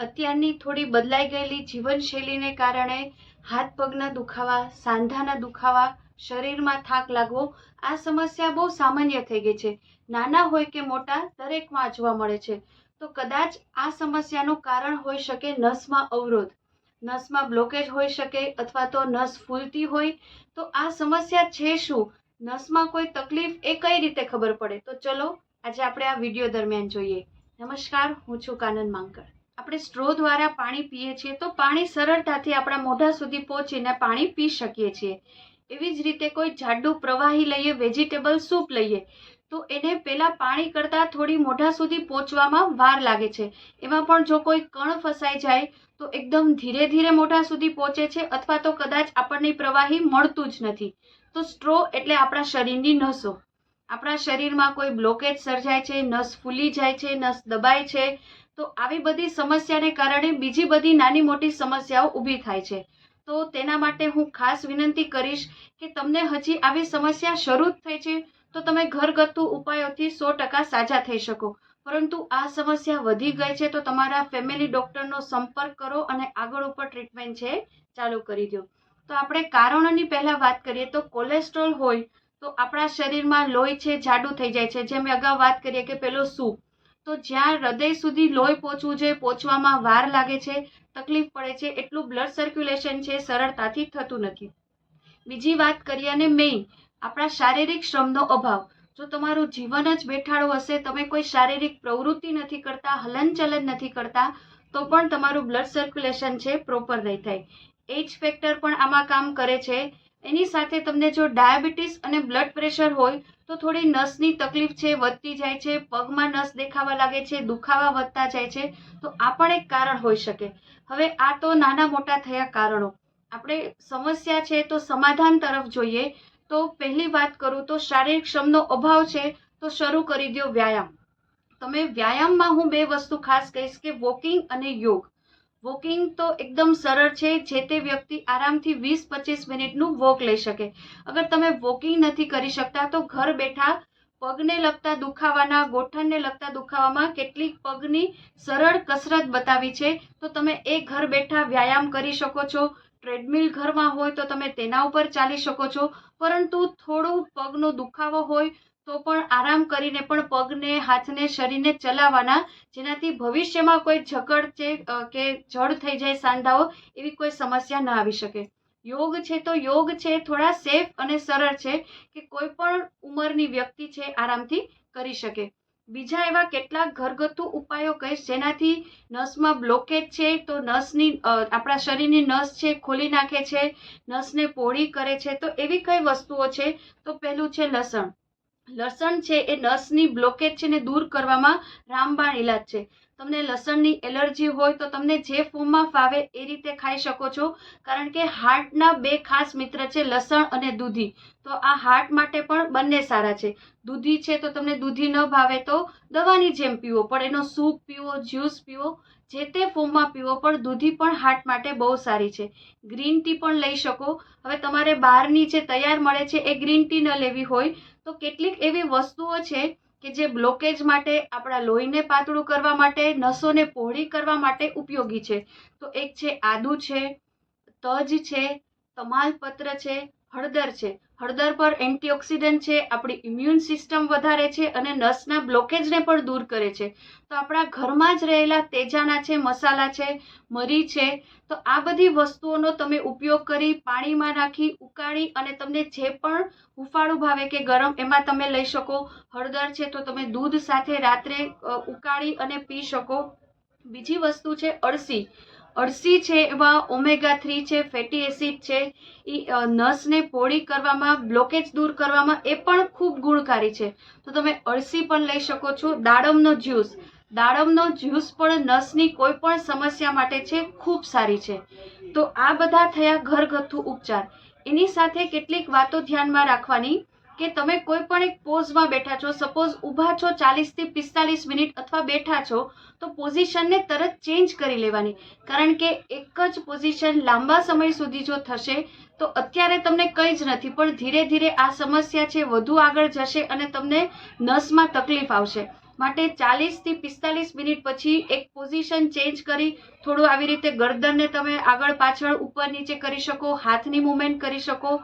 અત્યારની થોડી બદલાઈ ગયેલી જીવનશૈલીને કારણે હાથ પગના દુખાવા, સાંધાના દુખાવા, શરીરમાં થાક લાગવો, આ સમસ્યા બહુ સામાન્ય થઈ ગઈ છે. નાના હોય કે મોટા, દરેકમાં જોવા મળે છે. તો કદાચ આ સમસ્યાનું કારણ હોઈ શકે નસમાં અવરોધ. નસમાં બ્લોકેજ હોઈ શકે અથવા તો નસ ફૂલતી હોય, તો આ સમસ્યા છે શું? નસમાં કોઈ તકલીફ એ કઈ રીતે ખબર પડે? તો ચલો, આજે આપણે આ વીડિયો દરમિયાન જોઈએ. નમસ્કાર, હું છું કાનન માંકડ. આપણે સ્ટ્રો દ્વારા પાણી પીએ છીએ તો પાણી સરળતાથી આપણા મોઢા સુધી પહોંચીને પાણી પી શકીએ છીએ. એવી જ રીતે કોઈ જાડું પ્રવાહી લઈએ વેજીટેબલ સૂપ લઈએ, તો એને પહેલાં પાણી કરતાં થોડી મોઢા સુધી પહોંચવામાં વાર લાગે છે. એમાં પણ જો કોઈ કણ ફસાઈ જાય, તો એકદમ ધીરે ધીરે મોઢા સુધી પહોંચે છે અથવા તો કદાચ આપણને પ્રવાહી મળતું જ નથી. તો સ્ટ્રો એટલે આપણા શરીરની નસો. આપણા શરીરમાં કોઈ બ્લોકેજ સર્જાય છે, નસ ફૂલી જાય છે, નસ દબાય છે તો આવી બધી સમસ્યાને કારણે બીજી બધી નાની મોટી સમસ્યાઓ ઊભી થાય છે. તો તેના માટે હું ખાસ વિનંતી કરીશ કે તમને હજી આવી સમસ્યા શરૂ જ થઈ છે, તો તમે ઘરગથ્થુ ઉપાયોથી સો ટકા સાજા થઈ શકો. પરંતુ આ સમસ્યા વધી ગઈ છે, તો તમારા ફેમિલી ડૉક્ટરનો સંપર્ક કરો અને આગળ ઉપર ટ્રીટમેન્ટ છે, ચાલુ કરી દો. તો આપણે કારણોની પહેલાં વાત કરીએ તો કોલેસ્ટ્રોલ હોય, તો આપણા શરીરમાં લોહી છે, જાડું થઈ જાય છે. જે મેં અગાઉ વાત કરીએ કે પેલો સૂપ તો જ્યાં હૃદય સુધી લોહી પહોંચવું જોઈએ પહોંચવામાં વાર લાગે છે, તકલીફ પડે છે, એટલું બ્લડ સર્ક્યુલેશન છે, સરળતાથી થતું નથી. બીજી વાત કરીએ અને મેઇન આપણા શારીરિક શ્રમનો અભાવ. જો તમારું જીવન જ બેઠાડું હશે, તમે કોઈ શારીરિક પ્રવૃત્તિ નથી કરતા, હલનચલન નથી કરતા, તો પણ તમારું બ્લડ સર્ક્યુલેશન છે પ્રોપર નહીં થાય. એજ ફેક્ટર પણ આમાં કામ કરે છે. એની સાથે તમને જો ડાયાબિટીસ અને બ્લડ પ્રેશર હોય તો થોડી નસની તકલીફ છે, વધતી જાય છે, પગમાં નસ દેખાવા લાગે છે, દુખાવા વધતા જાય છે, તો આ પણ એક કારણ હોઈ શકે. હવે આ તો નાના મોટા થયા કારણો. આપણે સમસ્યા છે તો સમાધાન તરફ જોઈએ. તો પહેલી વાત કરું તો શારીરિક શ્રમનો અભાવ છે તો શરૂ કરી દો વ્યાયામ. તમે વ્યાયામમાં હું બે વસ્તુ ખાસ કહીશ કે વોકિંગ અને યોગ. વોકિંગ તો એકદમ સરળ છે, જે તે વ્યક્તિ આરામથી વીસ પચીસ મિનિટનું વોક લઈ શકે. અગર તમે વોકિંગ નથી કરી શકતા, તો ઘર બેઠા પગને લગતા દુખાવાના, ગોઠણને લગતા દુખાવામાં કેટલીક પગની સરળ કસરત બતાવી છે. તો તમે એ ઘર બેઠા વ્યાયામ કરી શકો છો. ટ્રેડમિલ ઘરમાં હોય તો તમે તેના ઉપર ચાલી શકો છો. પરંતુ થોડું પગનો દુખાવો હોય તો પણ આરામ કરીને પણ પગને, હાથને, શરીરને ચલાવવાના, જેનાથી ભવિષ્યમાં કોઈ જકડ છે કે જડ થઈ જાય સાંધાઓ, એવી કોઈ સમસ્યા ન આવી શકે. યોગ છે તો યોગ છે, થોડા સેફ અને સરળ છે કે કોઈ પણ ઉંમરની વ્યક્તિ છે, આરામથી કરી શકે. બીજા એવા કેટલાક ઘરગથ્થુ ઉપાયો કહીશ જેનાથી નસમાં બ્લોકેજ છે, તો નસની આપણા શરીરની નસ છે, ખોલી નાખે છે, નસને પોળી કરે છે, તો એવી કઈ વસ્તુઓ છે? તો પહેલું છે લસણ. લસણ છે એ નસની બ્લોકેજ છે ને દૂર કરવામાં રામબાણ ઇલાજ છે. તમને લસણની એલર્જી હોય તો તમને જે ફોર્મમાં ફાવે એ રીતે ખાઈ શકો છો. કારણ કે હાર્ટના બે ખાસ મિત્ર છે, લસણ અને દૂધી. તો આ હાર્ટ માટે પણ બંને સારા છે. દૂધી છે તો તમને દૂધી ન ભાવે તો દવાની જેમ પીવો, પણ એનો સૂપ પીવો, જ્યુસ પીવો, જે તે ફોર્મમાં પીવો, પણ દૂધી પણ હાર્ટ માટે બહુ સારી છે. ગ્રીન ટી પણ લઈ શકો. હવે તમારે બહારની જે તૈયાર મળે છે એ ગ્રીન ટી ન લેવી હોય તો કેટલીક એવી વસ્તુઓ છે કે જે બ્લોકેજ માટે, આપણા લોહીને પાતળું કરવા માટે, નસોને પહોળી કરવા માટે ઉપયોગી છે. તો એક છે આદુ છે, તજ છે, તમાલપત્ર છે હળદર છે. હળદર પર એન્ટીઓક્સિડન્ટ છે, આપણી ઇમ્યુન સિસ્ટમ વધારે છે અને નસના બ્લોકેજને પણ દૂર કરે છે. તો આપણા ઘરમાં જ રહેલા તેજાના છે, મસાલા છે, મરી છે, તો આ બધી વસ્તુઓનો તમે ઉપયોગ કરી પાણીમાં નાખી, ઉકાળી અને તમને જે પણ હુંફાળું ભાવે કે ગરમ એમાં તમે લઈ શકો. હળદર છે તો તમે દૂધ સાથે રાત્રે ઉકાળી અને પી શકો. બીજી વસ્તુ છે અળસી. અળસી છે એમાં ઓમેગા થ્રી છે ફેટી એસિડ છે એ નસને પોળી કરવામાં બ્લોકેજ દૂર કરવામાં એ પણ ખૂબ ગુણકારી છે. તો તમે અળસી પણ લઈ શકો છો. દાડમનો જ્યુસ દાડમનો જ્યુસ પણ નસની કોઈ પણ સમસ્યા માટે છે, ખૂબ સારી છે. તો આ બધા થયા ઘરગથ્થુ ઉપચાર. એની સાથે કેટલીક વાતો ધ્યાનમાં રાખવાની. કે તમે કોઈ પણ એક પોઝમાં બેઠા છો સપોઝ ઊભા છો ચાલીસથી પિસ્તાલીસ મિનિટ અથવા બેઠા છો, તો પોઝિશનને તરત ચેન્જ કરી લેવાની. કારણ કે એક જ પોઝિશન લાંબા સમય સુધી જો થશે, તો અત્યારે તમને કંઈ જ નથી, પણ ધીરે ધીરે આ સમસ્યા છે, વધુ આગળ જશે અને તમને નસમાં તકલીફ આવશે. માટે ચાલીસથી પિસ્તાલીસ મિનિટ પછી એક પોઝિશન ચેન્જ કરી, થોડું આવી રીતે ગરદનને તમે આગળ પાછળ ઉપર નીચે કરી શકો, હાથની મૂવમેન્ટ કરી શકો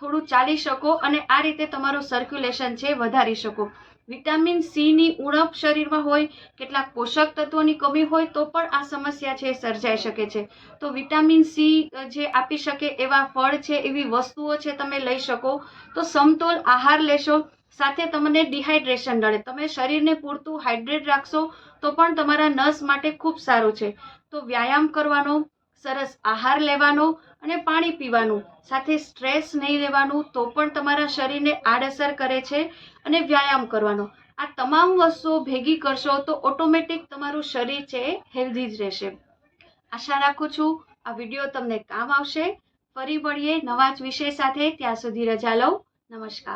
થોડું ચાલી શકો અને આ રીતે તમારું સર્ક્યુલેશન છે વધારી શકો. વિટામિન સીની ઉણપ શરીરમાં હોય, કેટલાક પોષક તત્વોની કમી હોય, તો પણ આ સમસ્યા છે, સર્જાઈ શકે છે. તો વિટામિન સી જે આપી શકે એવા ફળ છે, એવી વસ્તુઓ છે તમે લઈ શકો. તો સમતોલ આહાર લેશો, સાથે તમને ડિહાઇડ્રેશન નડે તમે શરીરને પૂરતું હાઇડ્રેટ રાખશો, તો પણ તમારા નસ માટે ખૂબ સારું છે. તો વ્યાયામ કરવાનો સરસ આહાર લેવાનો અને પાણી પીવાનું. સાથે સ્ટ્રેસ નહીં લેવાનું તો પણ તમારા શરીરને આડઅસર કરે છે અને વ્યાયામ કરવાનો. આ તમામ વસ્તુઓ ભેગી કરશો તો ઓટોમેટિક તમારું શરીર છે હેલ્ધી જ રહેશે. આશા રાખું છું આ વીડિયો તમને કામ આવશે. ફરી મળીએ નવા જ વિષય સાથે. ત્યાં સુધી રજા લઉં. નમસ્કાર.